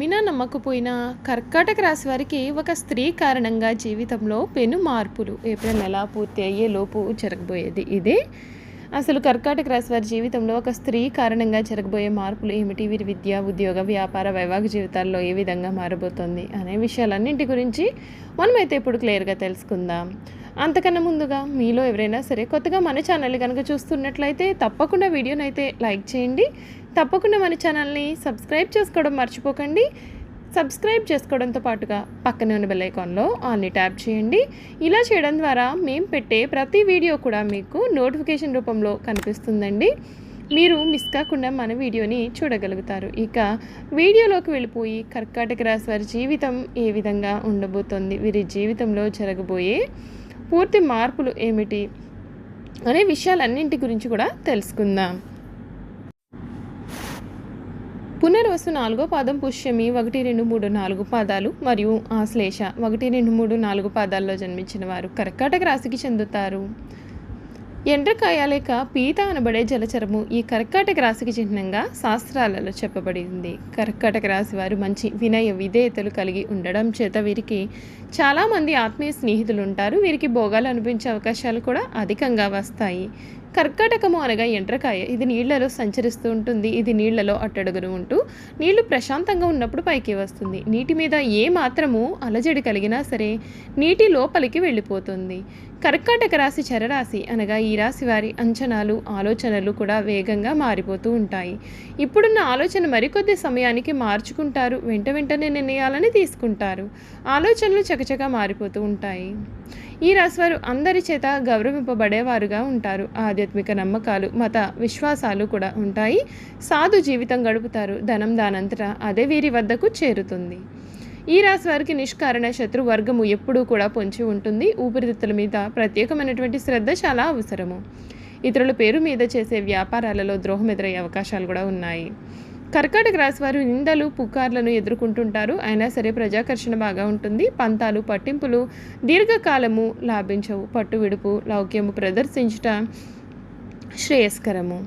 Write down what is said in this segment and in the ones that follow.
నమ్మినా నమ్మకపోయినా కర్కాటక రాశి వారికి ఒక స్త్రీ కారణంగా జీవితంలో పెను మార్పులు. ఏప్రిల్ నెల పూర్తి అయ్యే లోపు జరగబోయేది ఇదే. అసలు కర్కాటక రాశి వారి జీవితంలో ఒక స్త్రీ కారణంగా జరగబోయే మార్పులు ఏమిటి? వీరి విద్య ఉద్యోగ వ్యాపార వైవాహిక జీవితాల్లో ఏ విధంగా మారబోతోంది? అనే విషయాలన్నింటి గురించి మనమైతే ఇప్పుడు క్లియర్గా తెలుసుకుందాం. అంతకన్నా ముందుగా మీలో ఎవరైనా సరే కొత్తగా మన ఛానల్ కనుక చూస్తున్నట్లయితే తప్పకుండా వీడియోనైతే లైక్ చేయండి. తప్పకుండా మన ఛానల్ని సబ్స్క్రైబ్ చేసుకోవడం మర్చిపోకండి. సబ్స్క్రైబ్ చేసుకోవడంతో పాటుగా పక్కనే ఉన్న బెల్ ఐకాన్లో ఆన్ని ట్యాప్ చేయండి. ఇలా చేయడం ద్వారా మేము పెట్టే ప్రతి వీడియో కూడా మీకు నోటిఫికేషన్ రూపంలో కనిపిస్తుందండి. మీరు మిస్ కాకుండా మన వీడియోని చూడగలుగుతారు. ఇక వీడియోలోకి వెళ్ళిపోయి కర్కాటక రాశి వారి జీవితం ఏ విధంగా ఉండబోతోంది? వీరి జీవితంలో జరగబోయే పూర్తి మార్పులు ఏమిటి అనే విషయాలన్నింటి గురించి కూడా తెలుసుకుందాం. పునర్వసు నాలుగో పాదం పుష్యమి ఒకటి రెండు మూడు నాలుగు పాదాలు మరియు ఆశ్లేష ఒకటి రెండు మూడు నాలుగు పాదాల్లో జన్మించిన వారు కర్కాటక రాశికి చెందుతారు. ఎండ్రకాయ లేక పీత అనబడే జలచరము ఈ కర్కాటక రాశికి చిహ్నంగా శాస్త్రాలలో చెప్పబడింది. కర్కాటక రాశి వారు మంచి వినయ విధేయతలు కలిగి ఉండడం చేత వీరికి చాలామంది ఆత్మీయ స్నేహితులు ఉంటారు. వీరికి భోగాలు అనిపించే అవకాశాలు కూడా అధికంగా వస్తాయి. కర్కాటకము అనగా ఎండ్రకాయ. ఇది నీళ్ళలో సంచరిస్తూ ఉంటుంది. ఇది నీళ్ళలో అట్టడుగును ఉంటూ నీళ్ళు ప్రశాంతంగా ఉన్నప్పుడు పైకి వస్తుంది. నీటి మీద ఏ మాత్రము అలజడి కలిగినా సరే నీటి లోపలికి వెళ్ళిపోతుంది. కర్కాటక రాశి చరరాశి అనగా ఈ రాశి వారి అంచనాలు ఆలోచనలు కూడా వేగంగా మారిపోతూ ఉంటాయి. ఇప్పుడున్న ఆలోచన మరికొద్ది సమయానికి మార్చుకుంటారు. వెంట వెంటనే నిర్ణయాలని తీసుకుంటారు. ఆలోచనలు చకచక మారిపోతూ ఉంటాయి. ఈ రాశివారు అందరి చేత గౌరవింపబడేవారుగా ఉంటారు. ఆధ్యాత్మిక నమ్మకాలు మత విశ్వాసాలు కూడా ఉంటాయి. సాధు జీవితం గడుపుతారు. ధనం దానంతటా అదే వీరి వద్దకు చేరుతుంది. ఈ రాశి వారికి నిష్కారణ శత్రు వర్గము ఎప్పుడూ కూడా పొంచి ఉంటుంది. ఊపిరితిత్తుల మీద ప్రత్యేకమైనటువంటి శ్రద్ధ చాలా అవసరము. ఇతరుల పేరు మీద చేసే వ్యాపారాలలో ద్రోహం ఎదురయ్యే అవకాశాలు కూడా ఉన్నాయి. కర్కాటక రాశి వారు నిందలు పుకార్లను ఎదుర్కొంటుంటారు. అయినా సరే ప్రజాకర్షణ బాగా ఉంటుంది. పంతాలు పట్టింపులు దీర్ఘకాలము లాభించవు. పట్టు విడుపు లౌక్యము ప్రదర్శించుట శ్రేయస్కరము.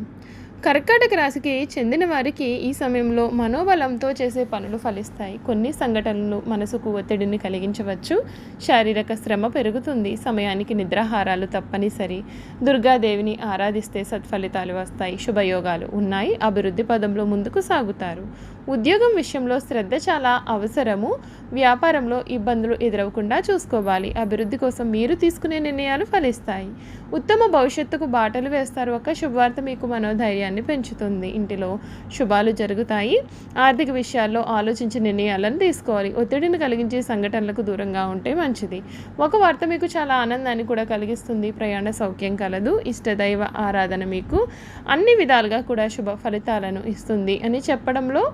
కర్కాటక రాశికి చెందిన వారికి ఈ సమయంలో మనోబలంతో చేసే పనులు ఫలిస్తాయి. కొన్ని సంఘటనలు మనసుకు ఒత్తిడిని కలిగించవచ్చు. శారీరక శ్రమ పెరుగుతుంది. సమయానికి నిద్రాహారాలు తప్పనిసరి. దుర్గాదేవిని ఆరాధిస్తే సత్ఫలితాలు వస్తాయి. శుభయోగాలు ఉన్నాయి. అభివృద్ధి పదంలో ముందుకు సాగుతారు. ఉద్యోగం విషయంలో శ్రద్ధ చాలా అవసరము. వ్యాపారంలో ఇబ్బందులు ఎదురవకుండా చూసుకోవాలి. అభివృద్ధి కోసం మీరు తీసుకునే నిర్ణయాలు ఫలిస్తాయి. ఉత్తమ భవిష్యత్తుకు బాటలు వేస్తారు. ఒక శుభవార్త మీకు మనోధైర్యాన్ని పెంచుతుంది. ఇంటిలో శుభాలు జరుగుతాయి. ఆర్థిక విషయాల్లో ఆలోచించి నిర్ణయాలను తీసుకోవాలి. ఒత్తిడిని కలిగించే సంఘటనలకు దూరంగా ఉంటే మంచిది. ఒక వార్త మీకు చాలా ఆనందాన్ని కూడా కలిగిస్తుంది. ప్రయాణ సౌఖ్యం కలదు. ఇష్టదైవ ఆరాధన మీకు అన్ని విధాలుగా కూడా శుభ ఫలితాలను ఇస్తుంది అని చెప్పడంలో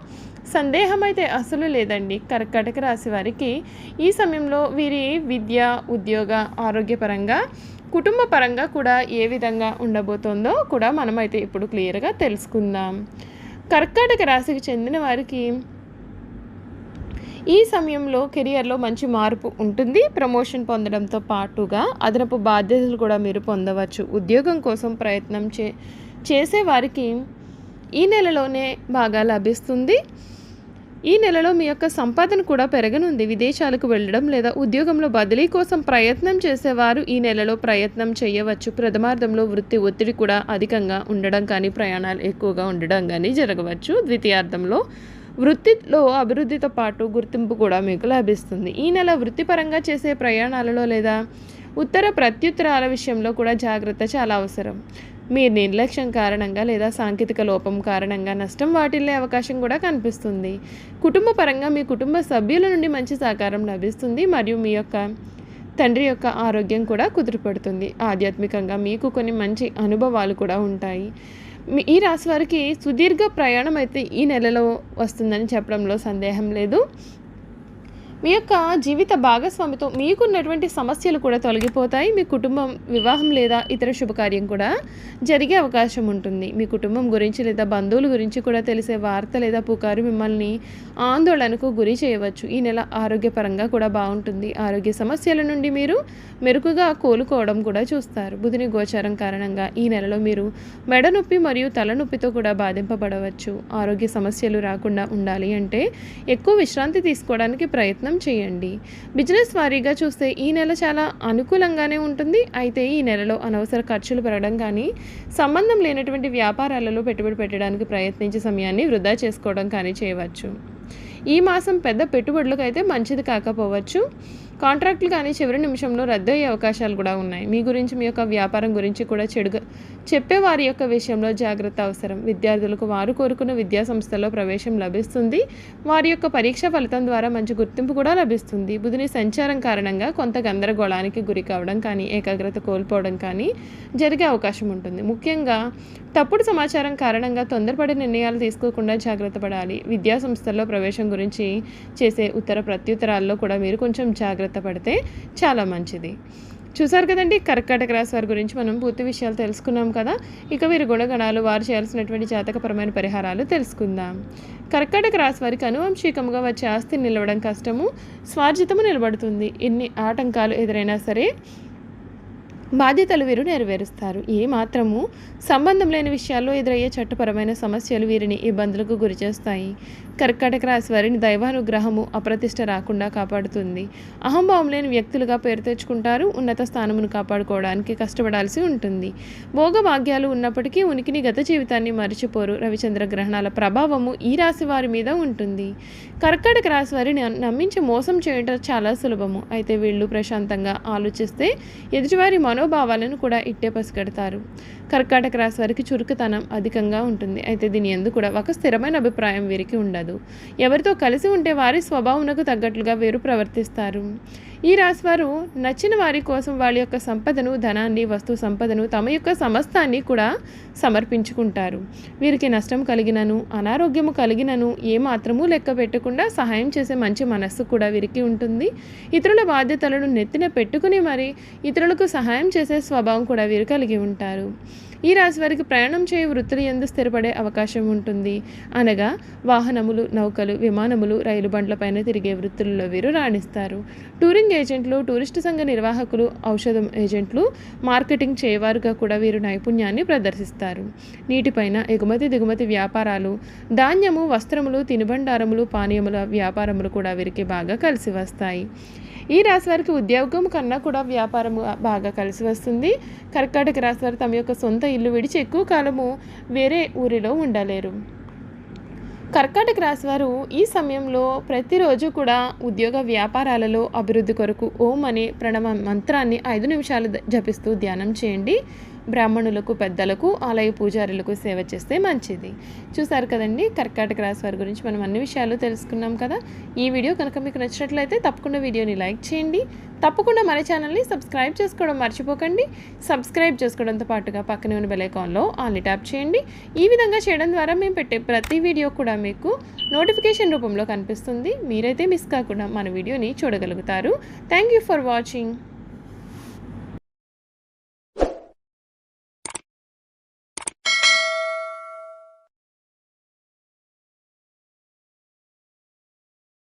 సందేహం అయితే అసలు లేదండి. కర్కాటక రాశి వారికి ఈ సమయంలో వీరి విద్య ఉద్యోగ ఆరోగ్యపరంగా కుటుంబ పరంగా కూడా ఏ విధంగా ఉండబోతోందో కూడా మనమైతే ఇప్పుడు క్లియర్గా తెలుసుకుందాం. కర్కాటక రాశికి చెందిన వారికి ఈ సమయంలో కెరియర్లో మంచి మార్పు ఉంటుంది. ప్రమోషన్ పొందడంతో పాటుగా అదనపు బాధ్యతలు కూడా మీరు పొందవచ్చు. ఉద్యోగం కోసం ప్రయత్నం చే చేసే వారికి ఈ నెలలోనే బాగా లభిస్తుంది. ఈ నెలలో మీ యొక్క సంపాదన కూడా పెరగనుంది. విదేశాలకు వెళ్ళడం లేదా ఉద్యోగంలో బదిలీ కోసం ప్రయత్నం చేసేవారు ఈ నెలలో ప్రయత్నం చేయవచ్చు. ప్రథమార్థంలో వృత్తి ఒత్తిడి కూడా అధికంగా ఉండడం కానీ ప్రయాణాలు ఎక్కువగా ఉండడం కానీ జరగవచ్చు. ద్వితీయార్థంలో వృత్తిలో అభివృద్ధితో పాటు గుర్తింపు కూడా మీకు లభిస్తుంది. ఈ నెల వృత్తిపరంగా చేసే ప్రయాణాలలో లేదా ఉత్తర ప్రత్యుత్తరాల విషయంలో కూడా జాగ్రత్త చాలా అవసరం. మీ నిర్లక్ష్యం కారణంగా లేదా సాంకేతిక లోపం కారణంగా నష్టం వాటిల్లే అవకాశం కూడా కనిపిస్తుంది. కుటుంబ పరంగా మీ కుటుంబ సభ్యుల నుండి మంచి సహకారం లభిస్తుంది మరియు మీ యొక్క తండ్రి యొక్క ఆరోగ్యం కూడా కుదురుపడుతుంది. ఆధ్యాత్మికంగా మీకు కొన్ని మంచి అనుభవాలు కూడా ఉంటాయి. ఈ రాశి వారికి సుదీర్ఘ ప్రయాణం అయితే ఈ నెలలో వస్తుందని చెప్పడంలో సందేహం లేదు. మీ యొక్క జీవిత భాగస్వామితో మీకున్నటువంటి సమస్యలు కూడా తొలగిపోతాయి. మీ కుటుంబం వివాహం లేదా ఇతర శుభకార్యం కూడా జరిగే అవకాశం ఉంటుంది. మీ కుటుంబం గురించి లేదా బంధువుల గురించి కూడా తెలిసే వార్త లేదా పుకారు మిమ్మల్ని ఆందోళనకు గురి చేయవచ్చు. ఈ నెల ఆరోగ్యపరంగా కూడా బాగుంటుంది. ఆరోగ్య సమస్యల నుండి మీరు మెరుకుగా కోలుకోవడం కూడా చూస్తారు. బుధుని గోచారం కారణంగా ఈ నెలలో మీరు మెడ నొప్పి మరియు తలనొప్పితో కూడా బాధింపబడవచ్చు. ఆరోగ్య సమస్యలు రాకుండా ఉండాలి అంటే ఎక్కువ విశ్రాంతి తీసుకోవడానికి ప్రయత్నం చేయండి. బిజినెస్ వారీగా చూస్తే ఈ నెల చాలా అనుకూలంగానే ఉంటుంది. అయితే ఈ నెలలో అనవసర ఖర్చులు పెరగడం కానీ సంబంధం లేనటువంటి వ్యాపారాలలో పెట్టుబడి పెట్టడానికి ప్రయత్నించే సమయాన్ని వృధా చేసుకోవడం కానీ చేయవచ్చు. ఈ మాసం పెద్ద పెట్టుబడులకు అయితే మంచిది కాకపోవచ్చు. కాంట్రాక్టులు కానీ చివరి నిమిషంలో రద్దు అయ్యే అవకాశాలు కూడా ఉన్నాయి. మీ గురించి మీ యొక్క వ్యాపారం గురించి కూడా చెడుగా చెప్పే వారి యొక్క విషయంలో జాగ్రత్త అవసరం. విద్యార్థులకు వారు కోరుకున్న విద్యా సంస్థల్లో ప్రవేశం లభిస్తుంది. వారి యొక్క పరీక్ష ఫలితం ద్వారా మంచి గుర్తింపు కూడా లభిస్తుంది. బుధుని సంచారం కారణంగా కొంత గందరగోళానికి గురి కావడం కానీ ఏకాగ్రత కోల్పోవడం కానీ జరిగే అవకాశం ఉంటుంది. ముఖ్యంగా తప్పుడు సమాచారం కారణంగా తొందరపడి నిర్ణయాలు తీసుకోకుండా జాగ్రత్త పడాలి. విద్యా సంస్థల్లో ప్రవేశం గురించి చేసే ఉత్తర ప్రత్యుత్తరాల్లో కూడా మీరు కొంచెం జాగ్రత్త పడితే చాలా మంచిది. చూసారు కదండి కర్కాటక రాశి వారి గురించి మనం పూర్తి విషయాలు తెలుసుకున్నాం కదా? ఇక వీరి గుణగణాలు వారు చేయాల్సినటువంటి జాతకపరమైన పరిహారాలు తెలుసుకుందాం. కర్కాటక రాశి వారికి అనువంశికముగా వచ్చే ఆస్తి నిలవడం కష్టము స్వార్జితము నిలబడుతుంది. ఎన్ని ఆటంకాలు ఎదురైనా సరే బాధ్యతలు వీరు నెరవేరుస్తారు. ఏ మాత్రము సంబంధం లేని విషయాల్లో ఎదురయ్యే చట్టపరమైన సమస్యలు వీరిని ఇబ్బందులకు గురిచేస్తాయి. కర్కాటక రాశి వారిని దైవానుగ్రహము అప్రతిష్ట రాకుండా కాపాడుతుంది. అహంభావం లేని వ్యక్తులుగా పేరు తెచ్చుకుంటారు ఉన్నత స్థానమును కాపాడుకోవడానికి కష్టపడాల్సి ఉంటుంది. భోగభాగ్యాలు ఉన్నప్పటికీ ఉనికిని గత జీవితాన్ని మరిచిపోరు. రవిచంద్ర గ్రహణాల ప్రభావము ఈ రాశి వారి మీద ఉంటుంది. కర్కాటక రాశి వారిని నమ్మించి మోసం చేయడం చాలా సులభము. అయితే వీళ్ళు ప్రశాంతంగా ఆలోచిస్తే ఎదుటివారి మనోభావాలను కూడా ఇట్టే పసిగడతారు. కర్కాటక రాశి వారికి చురుకుతనం అధికంగా ఉంటుంది. అయితే దీని ఎందు కూడా ఒక స్థిరమైన అభిప్రాయం వీరికి ఉండదు. ఎవరితో కలిసి ఉంటే వారి స్వభావంకు తగ్గట్లుగా వీరు ప్రవర్తిస్తారు. ఈ రాశి వారు నచ్చిన వారి కోసం వాళ్ళ యొక్క సంపదను ధనాన్ని వస్తు సంపదను తమ యొక్క సమస్తాన్ని కూడా సమర్పించుకుంటారు. వీరికి నష్టం కలిగినను అనారోగ్యము కలిగినను ఏ లెక్క పెట్టకుండా సహాయం చేసే మంచి మనస్సు కూడా వీరికి ఉంటుంది. ఇతరుల బాధ్యతలను నెత్తిన పెట్టుకుని మరి ఇతరులకు సహాయం చేసే స్వభావం కూడా వీరు కలిగి ఉంటారు. ఈ రాశి వారికి ప్రయాణం చేయ వృత్తులు ఎందు స్థిరపడే అవకాశం ఉంటుంది. అనగా వాహనములు నౌకలు విమానములు రైలు బండ్లపైన తిరిగే వృత్తులలో వీరు రాణిస్తారు. టూరింగ్ ఏజెంట్లు టూరిస్టు సంఘ నిర్వాహకులు ఔషధం ఏజెంట్లు మార్కెటింగ్ చేయవారుగా కూడా వీరు నైపుణ్యాన్ని ప్రదర్శిస్తారు. నీటిపైన ఎగుమతి దిగుమతి వ్యాపారాలు ధాన్యము వస్త్రములు తినుబండారములు పానీయముల వ్యాపారములు కూడా వీరికి బాగా కలిసి వస్తాయి. ఈ రాశి వారికి ఉద్యోగం కన్నా కూడా వ్యాపారం బాగా కలిసి వస్తుంది. కర్కాటక రాశి వారు తమ యొక్క సొంత ఇల్లు విడిచి ఎక్కువ కాలము వేరే ఊరిలో ఉండలేరు. కర్కాటక రాశి వారు ఈ సమయంలో ప్రతిరోజు కూడా ఉద్యోగ వ్యాపారాలలో అభివృద్ధి కొరకు ఓం అనే ప్రణవ మంత్రాన్ని ఐదు నిమిషాలు జపిస్తూ ధ్యానం చేయండి. బ్రాహ్మణులకు పెద్దలకు ఆలయ పూజారులకు సేవ చేస్తే మంచిది. చూసారు కదండి? కర్కాటక రాశి వారి గురించి మనం అన్ని విషయాలు తెలుసుకున్నాం కదా? ఈ వీడియో కనుక మీకు నచ్చినట్లయితే తప్పకుండా వీడియోని లైక్ చేయండి. తప్పకుండా మన ఛానల్ని సబ్స్క్రైబ్ చేసుకోవడం మర్చిపోకండి. సబ్స్క్రైబ్ చేసుకోవడంతో పాటుగా పక్కనే ఉన్న బెలైకాన్లో ఆల్ని ట్యాప్ చేయండి. ఈ విధంగా చేయడం ద్వారా మేము పెట్టే ప్రతి వీడియో కూడా మీకు నోటిఫికేషన్ రూపంలో కనిపిస్తుంది. మీరైతే మిస్ కాకుండా మన వీడియోని చూడగలుగుతారు. Thank you for watching.